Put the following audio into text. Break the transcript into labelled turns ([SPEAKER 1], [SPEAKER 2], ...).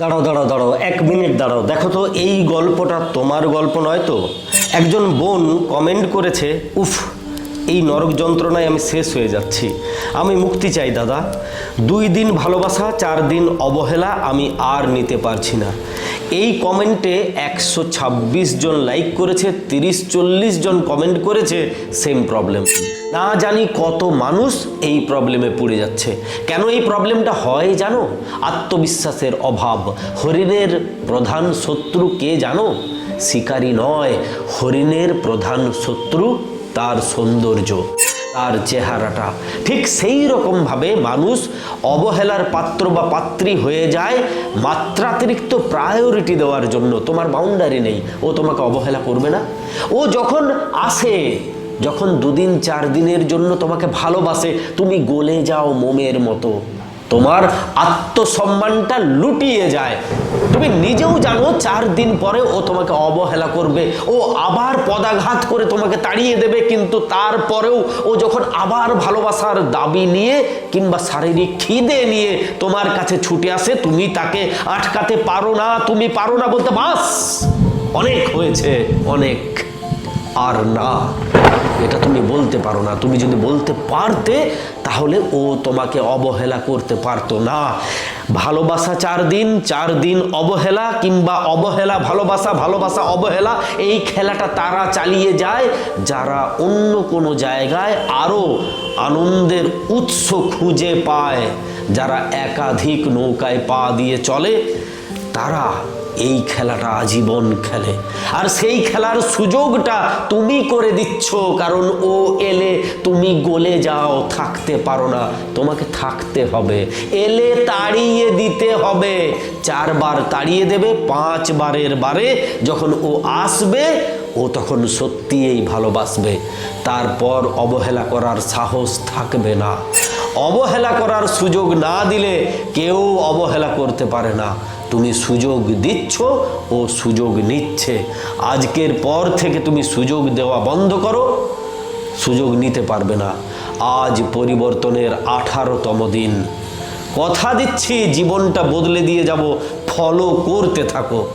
[SPEAKER 1] দাঁড়াও দাঁড়াও দাঁড়াও, এক মিনিট দাঁড়াও। দেখো তো, এই গল্পটা তোমার গল্প নয় তো? একজন বোন কমেন্ট করেছে, উফ, এই নরক যন্ত্রণায় আমি শেষ হয়ে যাচ্ছি। আমি মুক্তি চাই, দাদা। দুই দিন ভালোবাসা, চার দিন অবহেলা, আমি আর নিতে পারছি না। এই কমেন্টে একশো ছাব্বিশ জন লাইক করেছে, তিরিশ চল্লিশ জন কমেন্ট করেছে সেম প্রবলেম না জানি কত মানুষ এই প্রবলেমে পড়ে যাচ্ছে। কেন এই প্রবলেমটা হয় জানো? আত্মবিশ্বাসের অভাব। হরিণের প্রধান শত্রু কে জানো? শিকারী নয়। হরিণের প্রধান শত্রু তার সৌন্দর্য। তার চেহারাটা। ঠিক সেই রকমভাবে মানুষ অবহেলার পাত্র বা পাত্রী হয়ে যায়, মাত্রাতিরিক্ত প্রায়োরিটি দেওয়ার জন্য। তোমার বাউন্ডারি নেই। ও তোমাকে অবহেলা করবে না। ও যখন আসে, যখন দুদিন চার দিনের জন্য তোমাকে ভালোবাসে, তুমি গলে যাও মোমের মতো। তোমার আত্মসম্মানটা লুটিয়ে যায়। তুমি নিজেও জানো চার দিন পরে ও তোমাকে অবহেলা করবে। ও আবার পদাঘাত করে তোমাকে তাড়িয়ে দেবে, কিন্তু তারপরেও ও যখন আবার ভালোবাসার দাবি নিয়ে কিংবা শারীরিক খিদে নিয়ে তোমার কাছে ছুটে আসে, তুমি তাকে আটকাতে পারো না, তুমি পারো না বলতে বাস! অনেক হয়েছে, অনেক। আর না। এটা তুমি বলতে পারো না। তুমি যদি বলতে পারতে, তাহলে ও তোমাকে অবহেলা করতে পারতো না। ভালোবাসা চার দিন চার দিন অবহেলা কিংবা অবহেলা, ভালোবাসা ভালোবাসা, অবহেলা, এই খেলাটা তারা চালিয়ে যায়, যারা অন্য কোনো জায়গায় আরও আনন্দের উৎস খুঁজে পায়, যারা একাধিক নৌকায় পা দিয়ে চলে তারা এই খেলাটা আজীবন খেলে। আর সেই খেলার সুযোগটা তুমি করে দিচ্ছ, কারণ ও এলে তুমি গলে যাও, থাকতে পারো না। তোমাকে থাকতে হবে। এলে তাড়িয়ে দিতে হবে। চারবার তাড়িয়ে দেবে, পাঁচবারের বারে যখন ও আসবে, ও তখন সত্যিই ভালোবাসবে। তারপর অবহেলা করার সাহস থাকবে না। অবহেলা করার সুযোগ না দিলে কেউ অবহেলা করতে পারে না। তুমি সুযোগ দিচ্ছ ও সুযোগ নিচ্ছে। আজকের পর থেকে তুমি সুযোগ দেওয়া বন্ধ করো, সুযোগ নিতে পারবে না। আজ পরিবর্তনের আঠারোতম দিন। কথা দিচ্ছি, জীবনটা বদলে দিয়ে যাব। ফলো করতে থাকো।